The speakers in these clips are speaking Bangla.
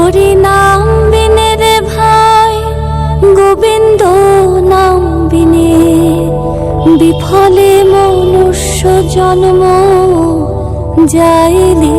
হরি নাম বিনে রে ভাই গোবিন্দ নাম বিনে বিফলে মনুষ্য জন্ম যাইলে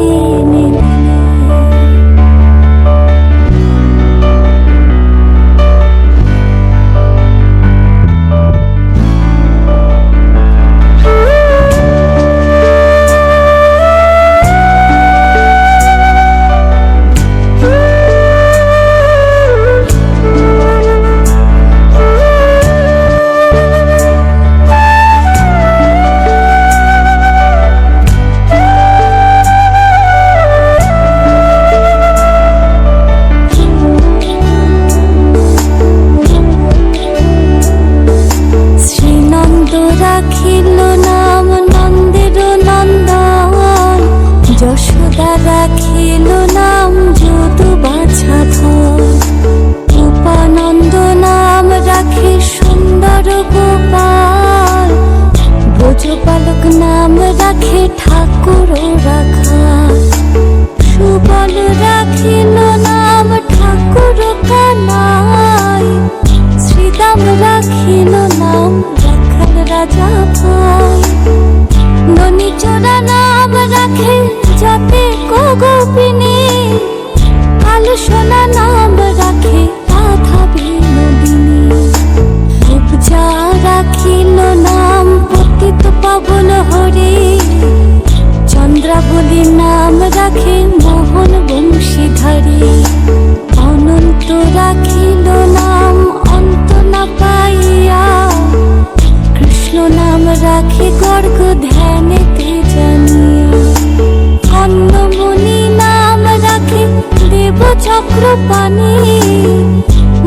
রাখিল নাম রাখাল রাজা নাম রাখে যাতে গোপিনী কালো নাম রাখে রাধা বিনোদিনী। উপজা রাখিল নাম পতিত পাবন হরে। চন্দ্রাবলী নাম রাখে মোহন বংশীধারী। অনন্ত রাখিল নাম অন্ত না নাম রাখে গর্গ ধ্যানেতে জানিয়া কন্নমণি নাম রাখে দেব চক্র পানি।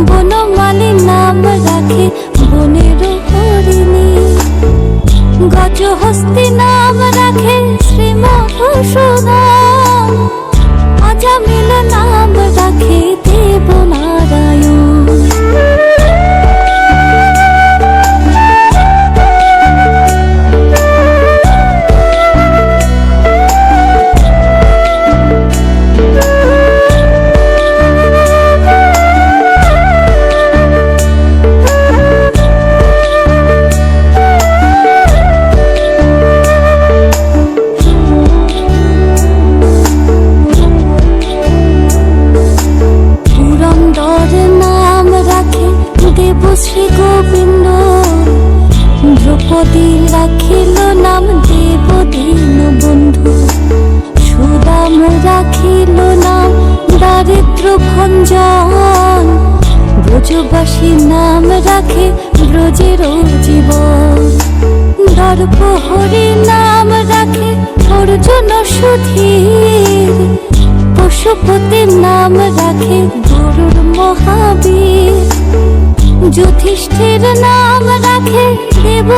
বনমালী নাম রাখে বনের হরিণী। গজহস্তি নাম রাখে শ্রী মধুসূদন অজামিল নাম শ্রী গোবিন্দ দ্রৌপদী রাখিল নাম দেব দীন বন্ধু। সুদাম রাখিল নাম দারিদ্র ভঞ্জন। ব্রজবাসী নাম রাখে ব্রজের জীবন। দর্পহরি নাম রাখে অর্জুন সুধীর। পশুপতির নাম রাখে গরুর মহাবীর। যুধিষ্ঠির নাম রাখে দেব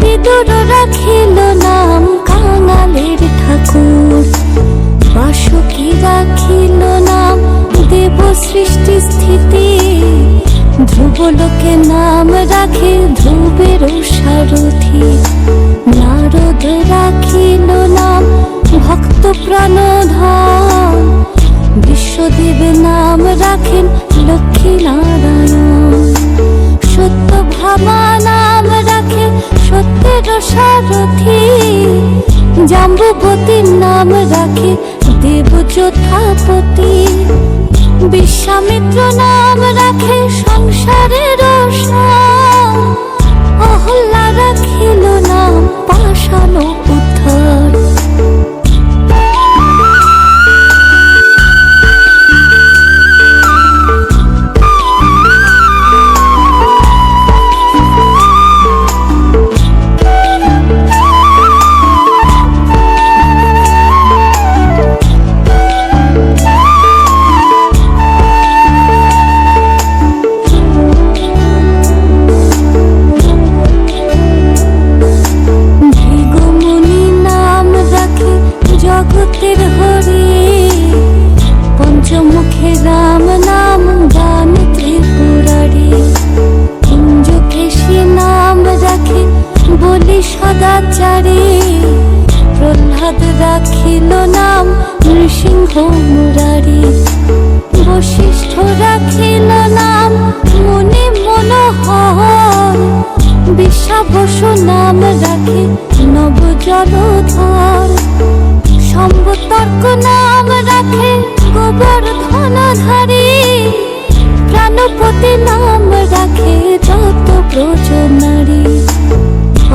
বিদুর রাখিল নাম কাঙালের ঠাকুর। বাসুকি রাখিল নাম দেব সৃষ্টি স্থিতি। ধ্রুবলোকে নাম রাখে ধ্রুবের সারথি। নারদ রাখিল নাম ভক্ত প্রাণধন বিশ্বদেব নাম রাখেন ভামা নাম রাখে সত্যের সারথি জাম্বুবতীর নাম রাখে দেব যথাপতি বিশ্বামিত্র নাম রাখে সংসারের সার। অহল্যা রাখিল নাম পাষাণ মুরারি বশিষ্ঠ রাখিল নাম, মুনি মনোহর। বিশ্বাবসু নাম রাখে নব জলধর সম্বতর্ক নাম রাখে গোবর্ধনধারী। প্রাণপতি নাম রাখে যত ব্রজনারী।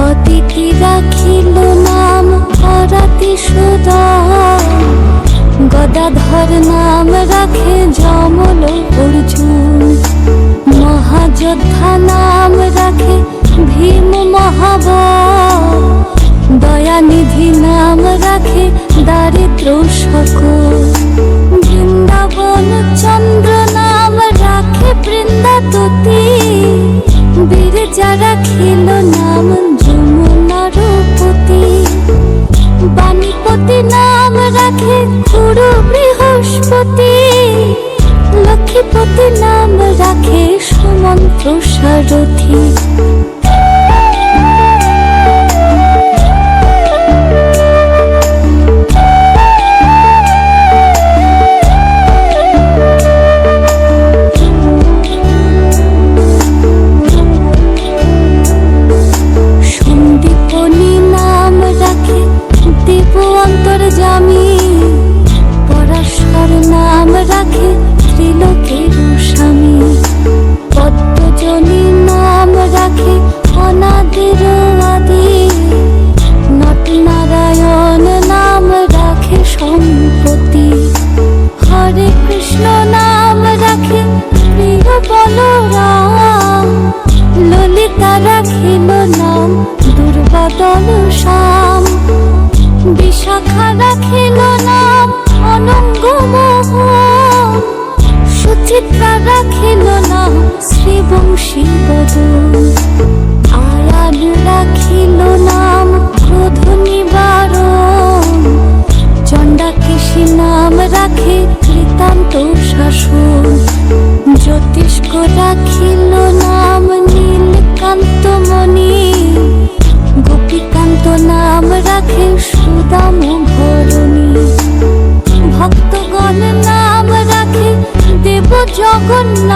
অতিথি রাখিল নাম অরাতি সুদর গদাধর নাম রাখে যমল অর্জুন। মহাযোদ্ধা নাম রাখে ভীম মহাবল। দয়ানিধি নাম রাখে দারিদ্র সকল। বৃন্দাবন চন্দ্র নাম রাখে বৃন্দাততি বীর যারা খেল নাম যমুনার পতি বাণীপতি নাম রাখে গুরু বৃহস্পতি। লক্ষ্মীপতি নাম রাখে সুমন্ত্র সারথী। con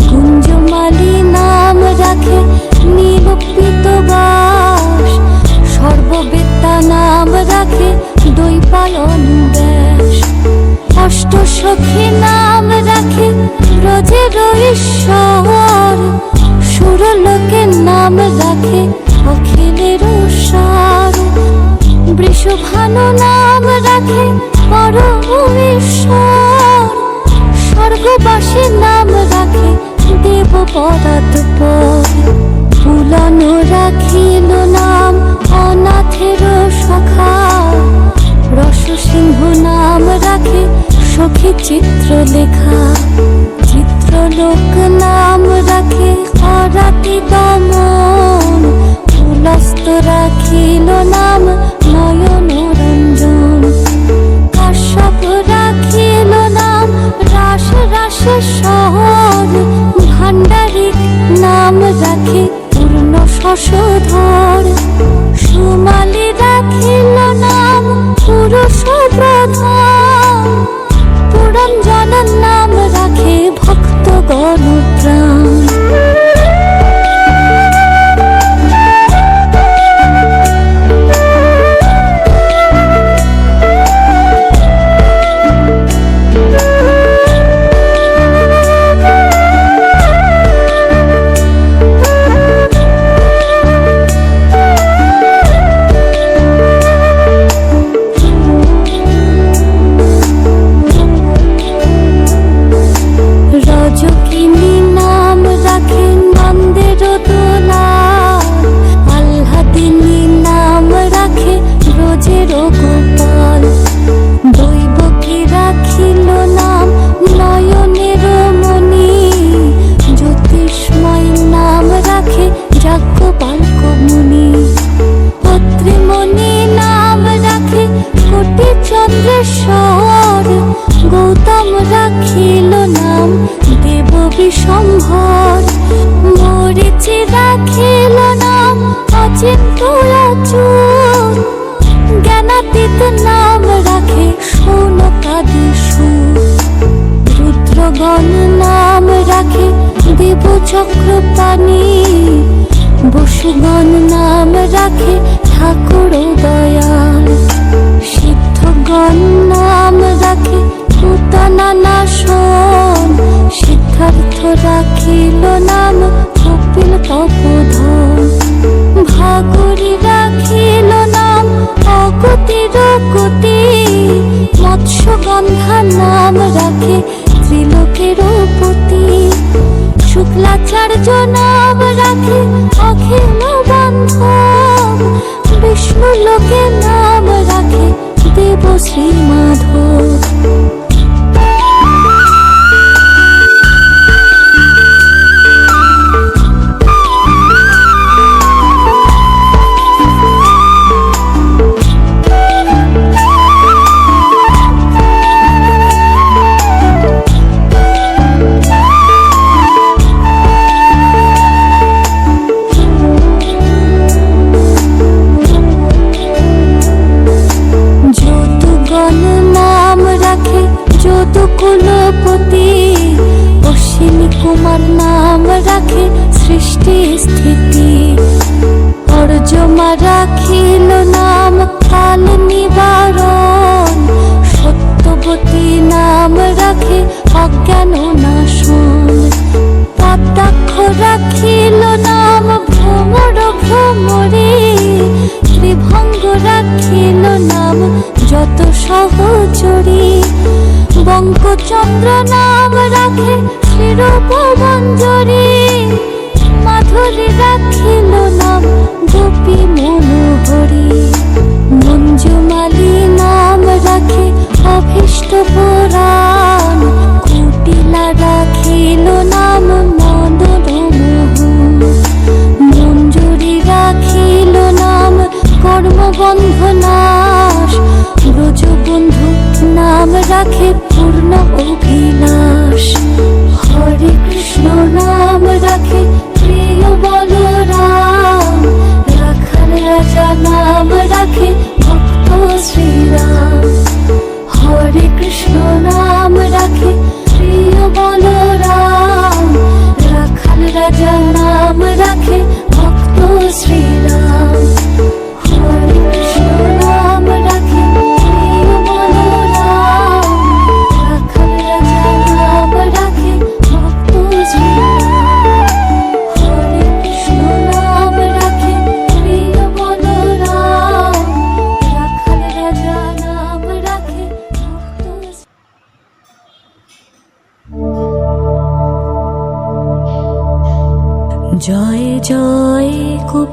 গুঞ্জমালি নাম রাখে সর্ববেত্তা নাম রাখে ব্যাস অষ্ট নাম রাখে ঈশ্বর। নাম রাখে নাম রাখে পরমেশ্বর স্বর্গবাসীর নাম রাখে, দেব পরাৎপর পুলন রাখিল নাম, অনাথের সখা রসসিংহ নাম রাখে সখী চিত্র লেখা চিত্রলোক নাম রাখে অরাতি দমন রাখিল নাম রাখে পূর্ণ শশধর সুমালি বিসম্ভর মরিচি রাখিল নাম অচিন্ত চুর। জ্ঞানাতীত নাম রাখে শোনকাদি সুর। রুদ্রগণ নাম রাখে দেব চক্রপাণী বসুগণ নাম রাখে ঠাকুর দয়াল। সিদ্ধগণ নাম রাখে পুতনা নাশন সিদ্ধার্থ রাখিল নাম কপিল তপোধন। ভাগরি রাখিল নাম অগতির গতি। মৎস্যগন্ধা নাম রাখে ত্রিলোকের পতি শুক্লাচার্য অজ্ঞান নাশন পদ্মাক্ষ রাখিল নাম ভ্রমর ভ্রমরে ত্রিভঙ্গ রাখিল নাম যত সহচরী বঙ্কচন্দ্র নাম রাখে শিরোপমঞ্জরি মাধুরী রাখিল নাম গোপী মনোহরি। মঞ্জুমালি নাম রাখে অভীষ্ট রাখে পূর্ণ অভিলাষ। হরে কৃষ্ণ নাম রাখে প্রিয় বলরাম। রাখাল রাজা নাম রাখে ভক্ত শ্রীরাম। হরে কৃষ্ণ নাম রাখে প্রিয় বলরাম। রাখাল রাজা নাম রাখে ভক্ত শ্রীরাম।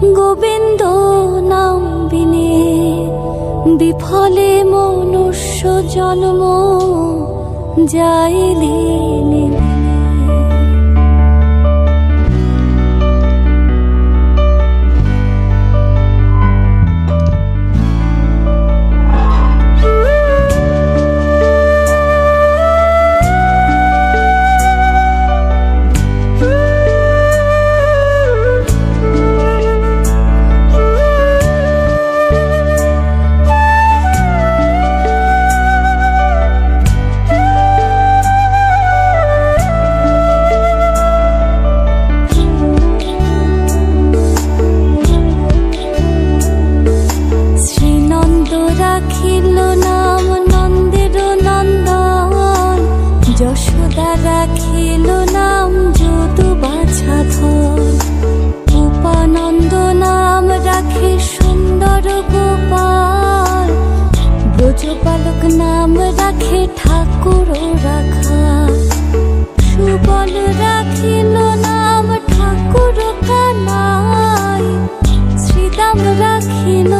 গোবিন্দ নাম বিনে বিফলে মনুষ্য জন্ম যাইলে ব্রজপালক নাম রাখে ঠাকুর রাখা। সুবল রাখিল নাম ঠাকুর কানাই। শ্রীদাম রাখিল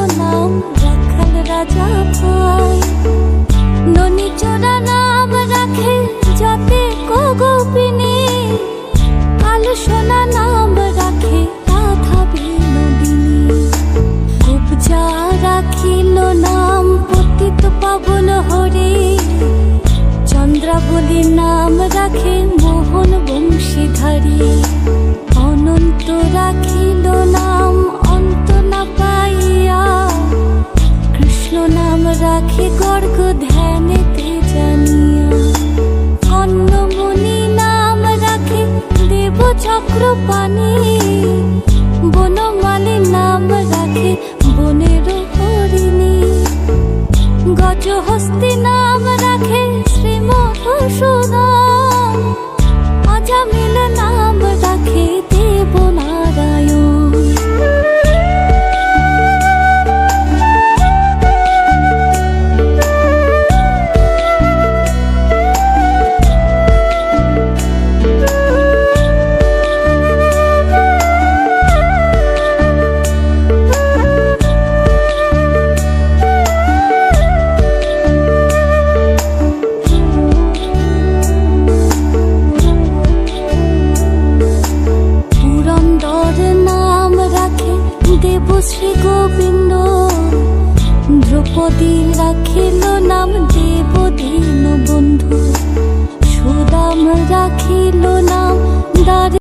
রাখে গর্গ ধ্যানেতে জানিয়া। কর্ণমণি নাম রাখে দেব চক্রপাণি বনমালী নাম রাখে বনের